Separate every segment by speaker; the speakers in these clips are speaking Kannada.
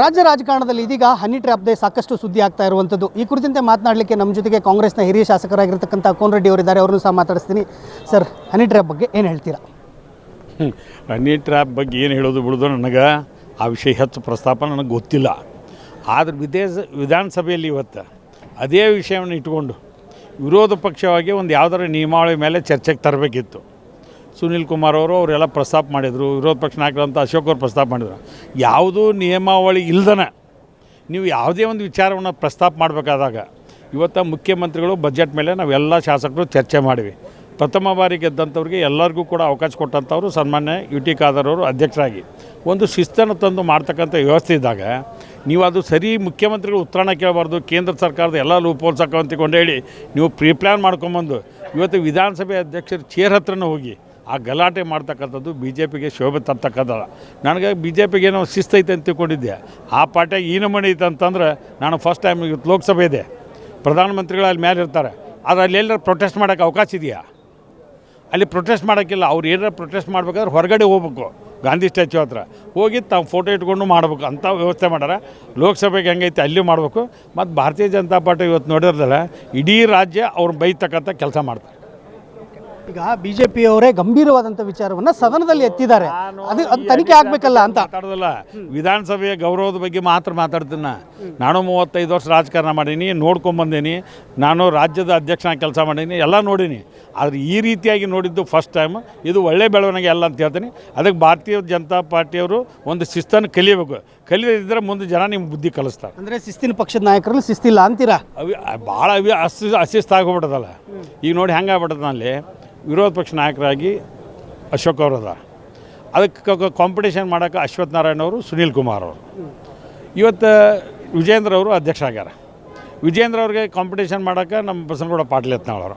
Speaker 1: ರಾಜ್ಯ ರಾಜಕಾರಣದಲ್ಲಿ ಇದೀಗ ಹನಿ ಟ್ರ್ಯಾಪ್ದೇ ಸಾಕಷ್ಟು ಸುದ್ದಿ ಆಗ್ತಾ ಇರುವಂಥದ್ದು. ಈ ಕುರಿತಂತೆ ಮಾತನಾಡಲಿಕ್ಕೆ ನಮ್ಮ ಜೊತೆಗೆ ಕಾಂಗ್ರೆಸ್ನ ಹಿರಿಯ ಶಾಸಕರಾಗಿರ್ತಕ್ಕಂಥ ಕೋನ್ ರೆಡ್ಡಿ ಅವರಿದ್ದಾರೆ. ಅವ್ರನ್ನೂ ಸಹ ಮಾತಾಡಿಸ್ತೀನಿ. ಸರ್, ಹನಿ ಟ್ರ್ಯಾಪ್ ಬಗ್ಗೆ ಏನು ಹೇಳ್ತೀರಾ.
Speaker 2: ಹನಿ ಟ್ರ್ಯಾಪ್ ಬಗ್ಗೆ ಏನು ಹೇಳೋದು ಬಿಡೋದು ನನಗೆ ಆ ವಿಷಯ ಹೆಚ್ಚು ಪ್ರಸ್ತಾಪ ನನಗೆ ಗೊತ್ತಿಲ್ಲ. ಆದರೆ ವಿದೇಶ, ವಿಧಾನಸಭೆಯಲ್ಲಿ ಇವತ್ತು ಅದೇ ವಿಷಯವನ್ನು ಇಟ್ಕೊಂಡು ವಿರೋಧ ಪಕ್ಷವಾಗಿ ಒಂದು ಯಾವುದಾರ ನಿಯಮಾವಳಿ ಮೇಲೆ ಚರ್ಚೆಗೆ ತರಬೇಕಿತ್ತು. ಸುನಿಲ್ ಕುಮಾರ್ ಅವರು, ಅವರೆಲ್ಲ ಪ್ರಸ್ತಾಪ ಮಾಡಿದರು. ವಿರೋಧ ಪಕ್ಷ ನಾಯಕರಂತ ಅಶೋಕ್ ಅವರು ಪ್ರಸ್ತಾಪ ಮಾಡಿದರು. ಯಾವುದೂ ನಿಯಮಾವಳಿ ಇಲ್ದನ ನೀವು ಯಾವುದೇ ಒಂದು ವಿಚಾರವನ್ನು ಪ್ರಸ್ತಾಪ ಮಾಡಬೇಕಾದಾಗ, ಇವತ್ತು ಮುಖ್ಯಮಂತ್ರಿಗಳು ಬಜೆಟ್ ಮೇಲೆ ನಾವೆಲ್ಲ ಶಾಸಕರು ಚರ್ಚೆ ಮಾಡಿವಿ. ಪ್ರಥಮ ಬಾರಿ ಗೆದ್ದಂಥವ್ರಿಗೆ ಎಲ್ಲರಿಗೂ ಕೂಡ ಅವಕಾಶ ಕೊಟ್ಟಂಥವ್ರು ಸನ್ಮಾನ್ಯ ಯು ಟಿ ಖಾದರ್ ಅವರು ಅಧ್ಯಕ್ಷರಾಗಿ. ಒಂದು ಶಿಸ್ತನ್ನು ತಂದು ಮಾಡ್ತಕ್ಕಂಥ ವ್ಯವಸ್ಥೆ ಇದ್ದಾಗ, ನೀವು ಅದು ಸರಿ ಮುಖ್ಯಮಂತ್ರಿಗಳು ಉತ್ತರಾಣ ಕೇಳಬಾರ್ದು, ಕೇಂದ್ರ ಸರ್ಕಾರದ ಎಲ್ಲ ಲೂಪೋಲ್ಸ್ ಹಾಕೊಂತಿಕೊಂಡು ಹೇಳಿ, ನೀವು ಪ್ರೀ ಪ್ಲ್ಯಾನ್ ಮಾಡ್ಕೊಂಬಂದು, ಇವತ್ತು ವಿಧಾನಸಭೆ ಅಧ್ಯಕ್ಷರ ಚೇರ್ ಹತ್ರನೂ ಹೋಗಿ ಆ ಗಲಾಟೆ ಮಾಡ್ತಕ್ಕಂಥದ್ದು ಬಿ ಜೆ ಪಿಗೆ ಶೋಭೆ ತರ್ತಕ್ಕಂಥದ್ದು. ನನಗೆ ಬಿ ಜೆ ಪಿಗೆ ಏನೋ ಶಿಸ್ತೈತೆ ಅಂತ ತಿಳ್ಕೊಂಡಿದ್ದೆ. ಆ ಪಾಠ ಏನು ನಮೂನೆ ಐತೆ ಅಂತಂದ್ರೆ ನಾನು ಫಸ್ಟ್ ಟೈಮ್ ಇವತ್ತು ಲೋಕಸಭೆ ಇದೆ. ಪ್ರಧಾನಮಂತ್ರಿಗಳು ಅಲ್ಲಿ ಮೇಲೆ ಇರ್ತಾರೆ. ಆದರೆ ಅಲ್ಲಿ ಎಲ್ಲರೂ ಪ್ರೊಟೆಸ್ಟ್ ಮಾಡೋಕ್ಕೆ ಅವಕಾಶ ಇದೆಯಾ? ಅಲ್ಲಿ ಪ್ರೊಟೆಸ್ಟ್ ಮಾಡೋಕ್ಕಿಲ್ಲ. ಅವ್ರು ಏನಾರು ಪ್ರೊಟೆಸ್ಟ್ ಮಾಡ್ಬೇಕಾದ್ರೆ ಹೊರಗಡೆ ಹೋಗ್ಬೇಕು. ಗಾಂಧಿ ಸ್ಟ್ಯಾಚ್ಯೂ ಹತ್ರ. ಹೋಗಿ ತಾವು ಫೋಟೋ ಇಟ್ಕೊಂಡು ಮಾಡಬೇಕು. ಅಂಥ ವ್ಯವಸ್ಥೆ ಮಾಡ್ಯಾರ. ಲೋಕಸಭೆಗೆ ಹೆಂಗೈತೆ ಅಲ್ಲಿ ಮಾಡಬೇಕು. ಮತ್ತು ಭಾರತೀಯ ಜನತಾ ಪಾರ್ಟಿ ಇವತ್ತು ನೋಡಿರ್ದಲ್ಲ ಇಡೀ ರಾಜ್ಯ ಅವ್ರು ಬೈತಕ್ಕಂಥ ಕೆಲಸ ಮಾಡ್ತಾರೆ.
Speaker 1: ಈಗ ಬಿಜೆಪಿ ಜೆ ಗಂಭೀರವಾದಂತ ಗಂಭೀರವಾದಂಥ ವಿಚಾರವನ್ನು ಸದನದಲ್ಲಿ ಎತ್ತಿದ್ದಾರೆ. ಅದು ಅದು ತನಿಖೆ ಆಗಬೇಕಲ್ಲ ಅಂತ.
Speaker 2: ಮಾತಾಡೋದಲ್ಲ. ವಿಧಾನಸಭೆಯ ಗೌರವದ ಬಗ್ಗೆ ಮಾತ್ರ ಮಾತಾಡ್ತೀನಿ ನಾ. ನಾನು ಮೂವತ್ತೈದು ವರ್ಷ ರಾಜಕಾರಣ ಮಾಡೀನಿ ನೋಡ್ಕೊಂಬಂದೀನಿ ನಾನು ರಾಜ್ಯದ ಅಧ್ಯಕ್ಷನಾಗಿ ಕೆಲಸ ಮಾಡೀನಿ ಎಲ್ಲ ನೋಡೀನಿ. ಆದರೆ ಈ ರೀತಿಯಾಗಿ ನೋಡಿದ್ದು ಫಸ್ಟ್ ಟೈಮ್ ಇದು ಒಳ್ಳೆ ಬೆಳವಣಿಗೆ ಅಲ್ಲ ಅಂತ ಹೇಳ್ತೀನಿ. ಅದಕ್ಕೆ ಭಾರತೀಯ ಜನತಾ ಪಾರ್ಟಿಯವರು ಒಂದು ಶಿಸ್ತನ್ನು ಕಲಿಯಬೇಕು. ಕಲಿಯದಿದ್ದರೆ ಮುಂದೆ ಜನ ನಿಮ್ಗೆ ಬುದ್ಧಿ ಕಲಿಸ್ತಾರೆ.
Speaker 1: ಅಂದ್ರೆ ಶಿಸ್ತಿನ ಪಕ್ಷದ ನಾಯಕರಲ್ಲಿ ಶಿಸ್ತಿಲ್ಲ ಅಂತೀರಾ?
Speaker 2: ಅವಿ ಭಾಳ ಅವಿ ಅಸ್ ಅಸ್ತಿಸ್ತಾಗೋಗ್ಬಿಟ್ಟದಲ್ಲ ಈಗ ನೋಡಿ ಹೆಂಗೆ ಆಗ್ಬಿಟ್ಟದ ಅಲ್ಲಿ. ವಿರೋಧ ಪಕ್ಷ ನಾಯಕರಾಗಿ ಅಶೋಕ್ ಅವರದ ಅದ ಅದಕ್ಕೆ ಕಾಂಪಿಟೇಷನ್ ಮಾಡೋಕೆ ಅಶ್ವಥ್ ನಾರಾಯಣ ಅವರು, ಸುನೀಲ್ ಕುಮಾರ್ ಅವರು. ಇವತ್ತು ವಿಜೇಂದ್ರ ಅವರು ಅಧ್ಯಕ್ಷ ಆಗ್ಯಾರ. ವಿಜೇಂದ್ರ ಅವ್ರಿಗೆ ಕಾಂಪಿಟೇಷನ್ ಮಾಡೋಕೆ ನಮ್ಮ ಬಸನಗೌಡ ಪಾಟೀಲ್ ಯತ್ನಾಳ್ ಅವರು.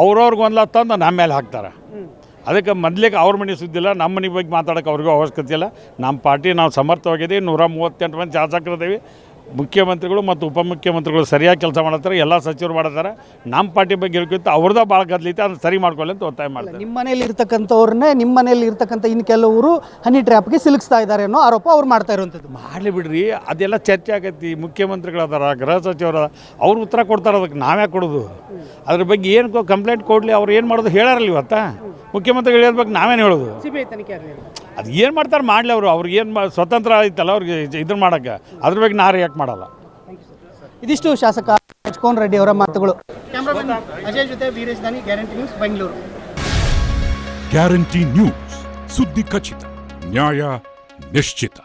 Speaker 2: ಅವ್ರವ್ರಿಗೆ ಒಂದು ತಂದು ನಮ್ಮ ಮೇಲೆ ಹಾಕ್ತಾರೆ. ಅದಕ್ಕೆ ಮೊದಲಿಗೆ ಅವ್ರ ಮನೆ ಸುದ್ದಿಲ್ಲ ನಮ್ಮ ಮನೆ ಬಗ್ಗೆ ಮಾತಾಡೋಕೆ ಅವ್ರಿಗೂ ಅವಶ್ಯಕತೆ ಇಲ್ಲ. ನಮ್ಮ ಪಾರ್ಟಿ ನಾವು ಸಮರ್ಥವಾಗಿದ್ದೀವಿ, ನೂರ ಮೂವತ್ತೆಂಟು ಮಂದಿ ಶಾಸಕರಿದ್ದೀವಿ ಮುಖ್ಯಮಂತ್ರಿಗಳು ಮತ್ತು ಉಪಮುಖ್ಯಮಂತ್ರಿಗಳು ಸರಿಯಾಗಿ ಕೆಲಸ ಮಾಡತ್ತಾರೆ ಎಲ್ಲ ಸಚಿವರು ಮಾಡತ್ತಾರೆ. ನಮ್ಮ ಪಾರ್ಟಿ ಬಗ್ಗೆ ಹೇಳ್ಕೊತ ಅವ್ರದ ಭಾಳ ಗದ್ಲೈತೆ ಅದನ್ನ ಸರಿ ಮಾಡ್ಕೊಳ್ಳಿ ಅಂತ ಒತ್ತಾಯ ಮಾಡ್ತಾರೆ.
Speaker 1: ನಿಮ್ಮ ಮನೆಯಲ್ಲಿ ಇರ್ತಕ್ಕಂಥವ್ರನ್ನೇ ನಿಮ್ಮ ಮನೆಯಲ್ಲಿ ಇರ್ತಕ್ಕಂಥ ಇನ್ನು ಕೆಲವರು ಹನಿ ಟ್ರ್ಯಾಪ್ಗೆ ಸಿಲುಕಿಸ್ತಾ ಇದ್ದಾರೆ ಅನ್ನೋ ಆರೋಪ ಅವ್ರು ಮಾಡ್ತಾ ಇರುವಂಥದ್ದು.
Speaker 2: ಮಾಡಲಿ ಬಿಡ್ರಿ ಅದೆಲ್ಲ ಚರ್ಚೆ ಆಗೈತಿ ಮುಖ್ಯಮಂತ್ರಿಗಳು ಅದಾರ ಗೃಹ ಸಚಿವರ ಅವ್ರು ಉತ್ತರ ಕೊಡ್ತಾರೆ ಅದಕ್ಕೆ ನಾವೇ ಕೊಡೋದು? ಅದ್ರ ಬಗ್ಗೆ ಏನು ಕಂಪ್ಲೇಂಟ್ ಕೊಡಲಿ ಅವ್ರು ಏನು ಮಾಡೋದು ಹೇಳಾರಲ್ಲ ಇವತ್ತ? ಮುಖ್ಯಮಂತ್ರಿಗಳು ಹೇಳ್ಬೇಕು ನಾವೇನು ಹೇಳೋದು?
Speaker 1: ಸಿಬಿಐ ತನಿಖೆ ಆಗಲಿ
Speaker 2: ಅದು ಏನು ಮಾಡ್ತಾರೆ ಮಾಡಲಿ ಅವರು. ಅವ್ರಿಗೆ ಏನು ಮಾ ಸ್ವತಂತ್ರ ಐತಲ್ಲ ಅವ್ರಿಗೆ ಇದ್ರ ಮಾಡೋಕ್ಕೆ. ಅದ್ರ ಬಗ್ಗೆ ನಾ ರಿಯಾಕ್ಟ್ ಮಾಡಲ್ಲ.
Speaker 1: ಇದಿಷ್ಟು ಶಾಸಕ ಕೋನ್ ರೆಡ್ಡಿ ಅವರ ಮಾತುಗಳು. ಕ್ಯಾಮ್ರಾಮನ್ ಅಜಯ್ ಜೊತೆ Veeresh Dani guarantee news Bengaluru.
Speaker 3: Guarantee news. ಸುದ್ದಿ ಖಚಿತ ನ್ಯಾಯ ನಿಶ್ಚಿತ.